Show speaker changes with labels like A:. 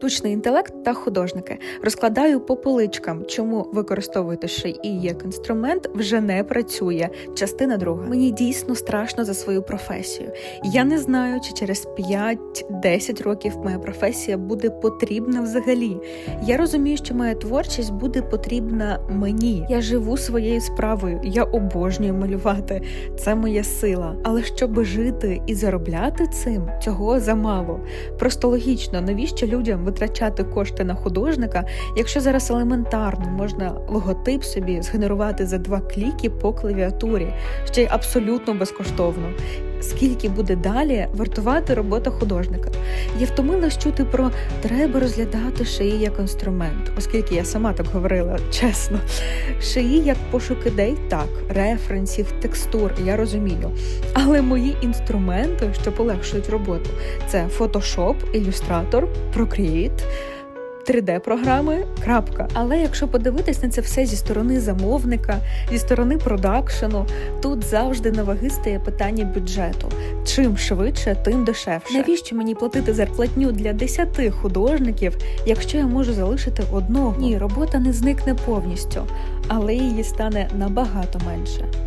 A: Штучний інтелект та художники розкладаю по поличкам, чому використовувати шиї як інструмент вже не працює. Частина друга. Мені дійсно страшно за свою професію. Я не знаю, чи через 5-10 років моя професія буде потрібна взагалі. Я розумію, що моя творчість буде потрібна мені. Я живу своєю справою, я обожнюю малювати. Це моя сила. Але щоб жити і заробляти цим, цього замало. Просто логічно, навіщо людям витрачати кошти на художника, якщо зараз елементарно можна логотип собі згенерувати за два кліки по клавіатурі, ще й абсолютно безкоштовно. Скільки буде далі вартувати робота художника? Я втомилась чути про треба розглядати шиї як інструмент, оскільки я сама так говорила, чесно. Шиї як пошук ідей, так, референсів, текстур, я розумію. Але мої інструменти, що полегшують роботу, це Photoshop, Illustrator, Procreate, 3D-програми, крапка. Але якщо подивитись на це все зі сторони замовника, зі сторони продакшену, тут завжди на ваги стає питання бюджету. Чим швидше, тим дешевше. Навіщо мені платити зарплатню для 10 художників, якщо я можу залишити одного? Ні, робота не зникне повністю, але її стане набагато менше.